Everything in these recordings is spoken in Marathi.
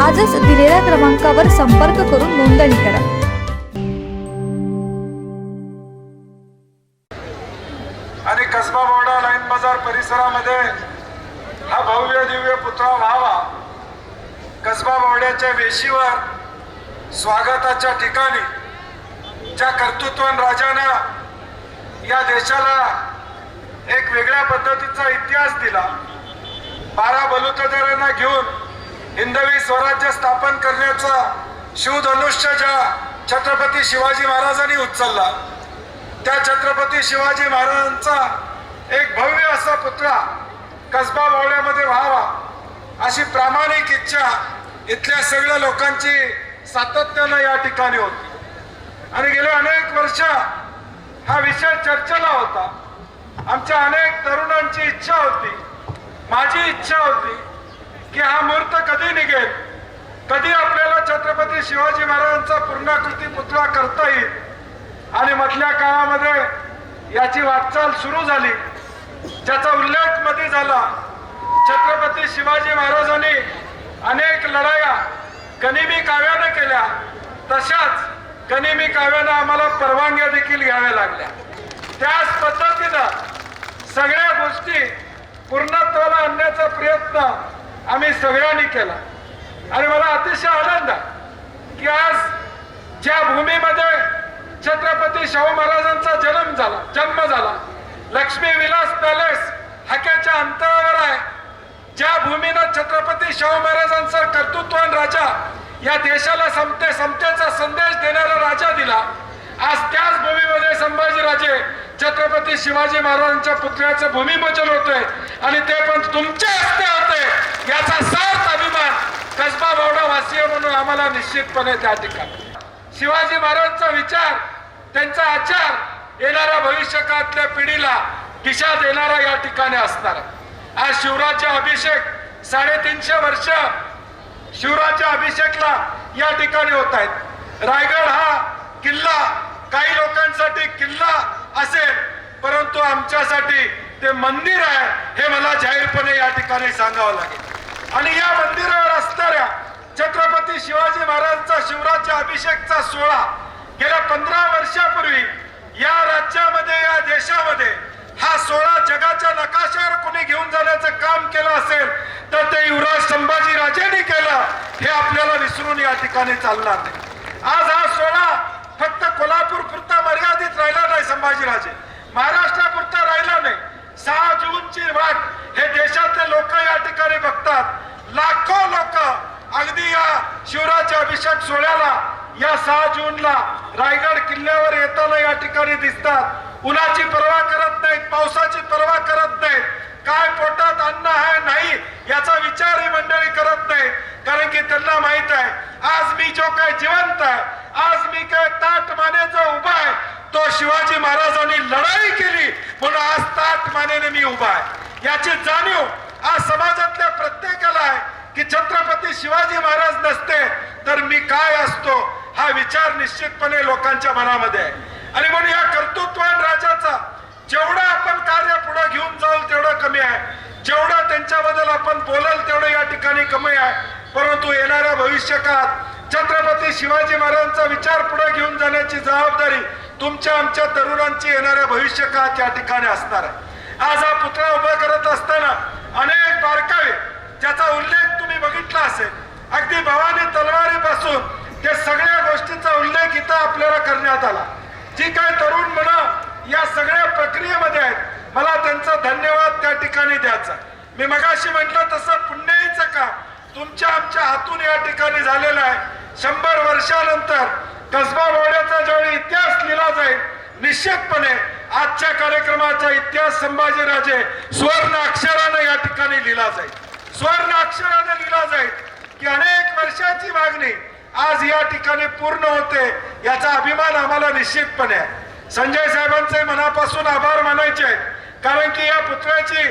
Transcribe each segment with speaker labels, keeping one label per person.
Speaker 1: आजच दिलेल्या क्रमांकावर संपर्क करून नोंदणी करा.
Speaker 2: आणि कसबा बोर्डा लाईन बाजार परिसरामध्ये हा भव्य दिव्य पुतळा व्हावा. कसबा बोर्ड्याच्या वेशीवर स्वागताच्या ठिकाणी ज्या कर्तृत्वान राजानं या देशाला एक वेगळ्या पद्धतीचा इतिहास दिला बारा बलुतेदारांना घेऊन हिंदवी स्वराज्य स्थापन करण्याचा शिवधनुष्य ज्या छत्रपती शिवाजी महाराजांनी उचलला. त्या छत्रपती शिवाजी महाराजांचा एक भव्य असा पुतळा कसबा बावड्यामध्ये व्हावा अशी प्रामाणिक इच्छा इथल्या सगळ्या लोकांची सातत्यानं या ठिकाणी होती. आणि गेले अनेक वर्ष हा विषय चर्चेला होता. आमच्या अनेक तरुणांची इच्छा होती. माझी इच्छा होती की हा मुहूर्त कधी निघेल? कधी आपल्याला छत्रपती शिवाजी महाराजांचा पूर्णाकृती पुतळा करता येईल? आणि मधल्या काळामध्ये याची वाटचाल सुरू झाली. ज्याचा उल्लेखमध्ये झाला. छत्रपती शिवाजी महाराजांनी अनेक लढाया गनिमी काव्यानं केल्या. तशाच गनिमी काव्यानं आम्हाला परवानग्या देखील घ्याव्या लागल्या. त्याच पद्धतीनं सगळ्या गोष्टी पूर्णत्वाला आणण्याचा प्रयत्न आम्ही सगळ्यांनी केला. आणि मला अतिशय आनंद आहे की आज ज्या भूमीमध्ये छत्रपती शाहू महाराजांचा जन्म झाला जन्म झाला लक्ष्मी विलास पॅलेस हाक्याच्या अंतरावर आहे. ज्या भूमीनं छत्रपती शाहू महाराजांचा कर्तृत्वान राजा या देशाला समते समतेचा संदेश देणारा राजा दिला आज त्याच भूमीमध्ये संभाजीराजे छत्रपती शिवाजी महाराजांच्या पुतळ्याचं भूमिपूजन होतंय आणि ते पण तुमच्या हस्ते होते याचा सार्थ अभिमान कसबा बावडा वासीय म्हणून आम्हाला निश्चितपणे त्या ठिकाणी. शिवाजी महाराजांचा विचार त्यांचा आचार येणाऱ्या भविष्यकाळातल्या पिढीला दिशा देणारा या ठिकाणी असणार आज शिवराज्य अभिषेक साडेतीनशे वर्ष शिवराजच्या अभिषेकला या ठिकाणी होत आहेत. रायगड हा किल्ला काही लोकांसाठी किल्ला असेल परंतु आमच्यासाठी ते मंदिर आहे हे मला जाहीरपणे या ठिकाणी सांगावं लागेल. आणि या मंदिरावर असणाऱ्या छत्रपती शिवाजी महाराजांचा शिवराज्य अभिषेकचा सोहळा गेल्या पंधरा वर्षापूर्वी या राज्यामध्ये या देशामध्ये हा सोहळा जगाच्या नकाशावर कोणी घेऊन जाण्याचं काम केलं असेल तर ते युवराज संभाजी राजेंनी केलं हे आपल्याला विसरून या ठिकाणी चालणार नाही. आज हा सोहळा फक्त कोल्हापूर पुरता मर्यादित राहिला नाही संभाजीराजे महाराष्ट्रापुरता राहिला नाही सहा जूनची वाट हे देशातले लोक या ठिकाणी लाखो लोक अगदी या शिवराज्य अभिषेक सोहळ्याला या सहा जूनला रायगड किल्ल्यावर येताना या ठिकाणी दिसतात. उन्हाची पर्वा करत नाहीत पावसाची पर्वा करत नाहीत. काय पोटात अन्न आहे नाही याचा विचार ही मंडळी करत नाही कारण की त्यांना माहीत आहे आज मी जो काय जिवंत आहे आज मी काय ताट मानेचा उभा आहे तो शिवाजी महाराजांनी लढाई केली म्हणून आज ताट मानेने मी उभा आहे. याची जाणीव आज समाजातल्या प्रत्येकाला आहे की छत्रपती शिवाजी महाराज नसते तर मी काय असतो हा विचार निश्चितपणे लोकांच्या मनामध्ये आहे. आणि म्हणून या कर्तृत्वान राजाचा जेवढं आपण कार्य पुढे घेऊन जाऊ तेवढं कमी आहे. जेवढं त्यांच्याबद्दल आपण बोलाल तेवढं या ठिकाणी कमी आहे. परंतु येणाऱ्या भविष्य काळात छत्रपती शिवाजी महाराजांचा विचार पुढे घेऊन जाण्याची जबाबदारी तुमच्या आमच्या तरुणांची येणाऱ्या भविष्य काळात या ठिकाणी असणार आहे. आज हा पुतळा उभा करत असताना अनेक बारकावे ज्याचा उल्लेख तुम्ही बघितला असेल. अगदी भवानी तलवारीपासून ते सगळ्या गोष्टीचा उल्लेख इथं आपल्याला करण्यात आला. जी काय तरुण म्हणा या सगळ्या प्रक्रियेमध्ये आहेत मला त्यांचा धन्यवाद त्या ठिकाणी द्यायचा. मी मगाशी म्हटलं तसं पुण्याईचं काम तुमच्या आमच्या हातून या ठिकाणी झालेलं आहे. शंभर वर्षानंतर कसबा बोर्डाचा ज्यावेळी इतिहास लिहिला जाईल निश्चितपणे आजच्या कार्यक्रमाचा इतिहास संभाजीराजे स्वर्ण अक्षराने या ठिकाणी लिहिला जाईल. स्वर्ण अक्षराने लिहिला जाईल की अनेक वर्षाची मागणी आज या ठिकाणी पूर्ण होते याचा अभिमान आम्हाला निश्चितपणे आहे. संजय साहेबांचे मनापासून आभार मानायचे आहेत. कारण की या पुतळ्याची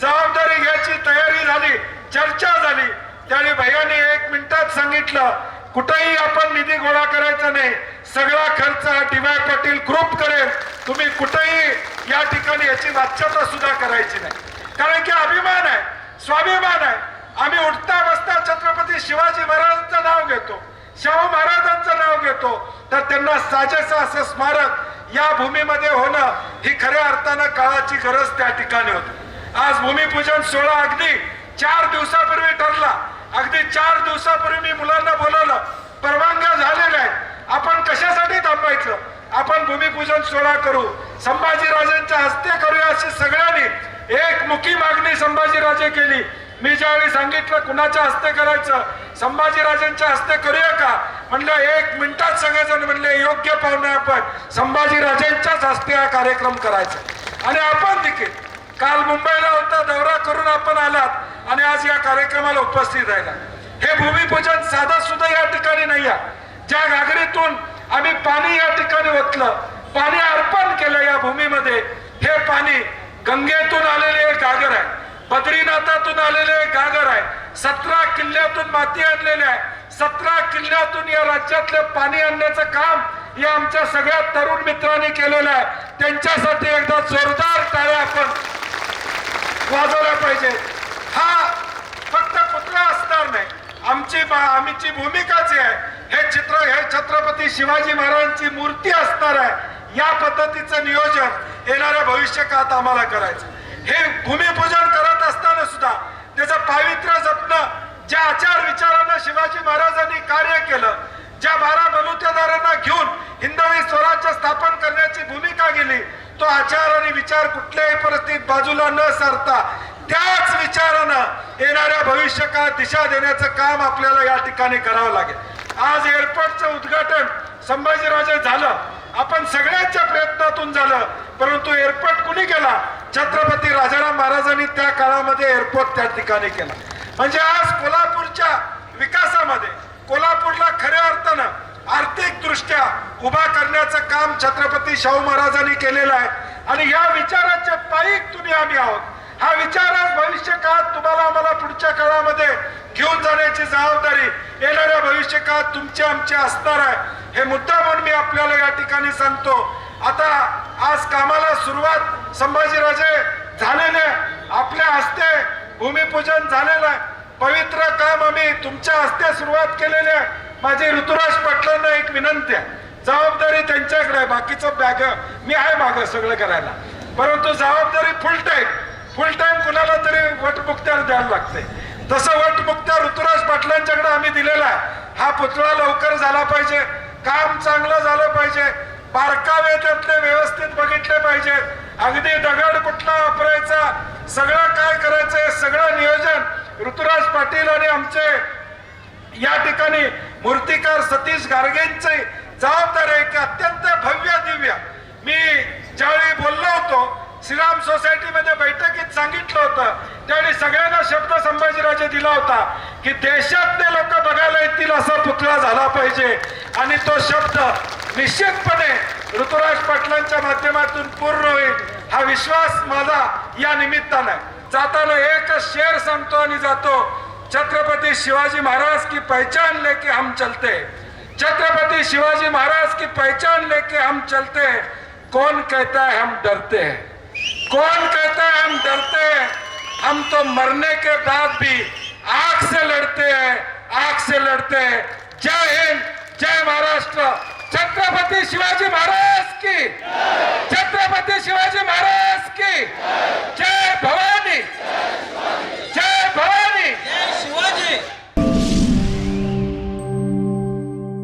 Speaker 2: जबाबदारी घ्यायची तयारी झाली चर्चा झाली. त्यावेळी भैयाने एक मिनिटात सांगितलं कुठेही आपण निधी गोळा करायचा नाही. सगळा खर्च हा डी वाय पाटील ग्रुप करेल. तुम्ही कुठेही या ठिकाणी याची वाच्यता सुद्धा करायची नाही. कारण की अभिमान आहे स्वाभिमान आहे. आम्ही उठता बसता छत्रपती शिवाजी महाराजांचं नाव घेतो शाहू महाराजांचं नाव घेतो. तर त्यांना साजेसा असं स्मारक या भूमीमध्ये होणं ही खऱ्या अर्थानं काळाची गरज त्या ठिकाणी होती. आज भूमिपूजन सोहळा अगदी चार दिवसापूर्वी ठरला. अगदी चार दिवसापूर्वी मी मुलांना बोलवलं परवानग्या झालेल्या आहेत. आपण कशासाठी थांबायचं? आपण भूमिपूजन सोहळा करू. संभाजीराजेंच्या हस्ते करूया अशी सगळ्यांनी एक मुखी मागणी संभाजीराजे केली. मी ज्यावेळी सांगितलं कुणाच्या हस्ते करायचं संभाजीराजांच्या हस्ते करूया का? म्हणलं एक मिनिटात सगळेजण म्हणले योग्य पाहुणे आपण संभाजीराजेंच्याच हस्ते हा कार्यक्रम करायचा आणि आपण देखील काल मुंबईला होता दौरा करून आपण आलात आणि आज या कार्यक्रमाला उपस्थित राहिला. हे भूमिपूजन साधा सुद्धा या ठिकाणी नाही ज्या घागरीतून आम्ही पाणी या ठिकाणी ओतलं पाणी अर्पण केलं या भूमीमध्ये हे पाणी गंगेतून आलेले एक घागर आहे बद्रीनाथातून आलेले एक घागर आहे सतरा किल्ल्यातून माती आणलेली आहे सतरा किल्ल्यातून या राज्यातलं पाणी आणण्याचं काम या आमच्या सगळ्या तरुण मित्रांनी केलेलं आहे. त्यांच्यासाठी एकदा जोरदार टाळ्या आपण वाजवल्या पाहिजे. हा फक्त पुतळा असणार नाही. आमची बा- आमची भूमिकाच आहे. हे चित्र हे छत्रपती शिवाजी महाराजांची मूर्ती असणार आहे. या पद्धतीचं नियोजन येणाऱ्या भविष्य काळात आम्हाला करायचं. हे भूमिपूजन करत असताना सुद्धा त्याचं पावित्र्य जपणं ज्या आचार विचारानं शिवाजी महाराजांनी कार्य केलं ज्या बारा बलुतेदारांना घेऊन हिंदवी स्वराज्य स्थापन करण्याची भूमिका गेली तो आचार आणि विचार कुठल्याही परिस्थितीत बाजूला न सरता त्याच विचारानं येणाऱ्या भविष्य दिशा देण्याचं काम आपल्याला या ठिकाणी करावं लागेल. आज एअरपोर्टचं उद्घाटन संभाजीराजे झालं. आपण सगळ्यांच्या प्रयत्नातून झालं परंतु एअरपोर्ट कुणी केला? छत्रपती राजाराम महाराजांनी त्या काळामध्ये एअरपोर्ट त्या ठिकाणी केला. म्हणजे आज कोल्हापूरच्या विकासामध्ये कोल्हापूरला खऱ्या अर्थानं आर्थिक दृष्ट्या उभा करण्याचं काम छत्रपती शाहू महाराजांनी केलेलं आहे. आणि या विचाराच्या पायीक तुम्ही आम्ही आहोत. हा विचारच भविष्य काळात तुम्हाला आम्हाला पुढच्या काळामध्ये घेऊन जाण्याची जबाबदारी येणाऱ्या भविष्य काळात तुमची आमची असणार आहे. हे मुद्दा म्हणून मी आपल्याला या ठिकाणी सांगतो. आता आज कामाला सुरुवात संभाजीराजे झालेले आहे. आपल्या हस्ते भूमिपूजन झालेलं आहे. पवित्र काम आम्ही तुमच्या हस्ते सुरुवात केलेली आहे. माझी ऋतुराज पाटलांना एक विनंती आहे. जबाबदारी त्यांच्याकडे आहे बाकीचं बॅग मी आहे मागं सगळं करायला. परंतु जबाबदारी फुल टाईम फुल टाईम कुणाला तरी वटमुक्त्याला द्यायला लागते. तसं वटमुक्त्या ऋतुराज पाटलांच्याकडे आम्ही दिलेला आहे. हा पुतळा लवकर झाला पाहिजे. काम चांगलं झालं पाहिजे. बारकावे त्यातले व्यवस्थित बघितले पाहिजे. अगदी दगड कुठला वापरायचा? सगळं काय करायचं सगळं नियोजन ऋतुराज पाटील आणि आमचे या ठिकाणी मूर्तिकार सतीश गारगेंचे जबाबदार एक अत्यंत भव्य दिव्य. मी ज्यावेळी बोललो होतो श्रीराम सोसायटीमध्ये बैठकीत सांगितलं होतं त्यावेळी सगळ्यांना शब्द संभाजीराजे दिला होता की देशातले लोक बघायला येतील असा पुतळा झाला पाहिजे. आणि तो शब्द निश्चितपणे ऋतुराज पाटलांच्या माध्यमातून पूर्ण होईल हा विश्वास माझा या निमित्तानं जाताना एकच शेर सांगतो आणि जातो छत्रपति शिवाजी महाराज की पहचान लेके हम चलते हैं। छत्रपति शिवाजी महाराज की पहचान लेके हम चलते कौन कहता है हम डरते हैं? कौन कहता है हम डरते हैं? हम तो मरने के बाद भी आग से लड़ते हैं आग से लड़ते हैं। जय हिंद जय महाराष्ट्र। छत्रपति शिवाजी महाराज की। छत्रपति शिवाजी महाराज की। जय भवानी।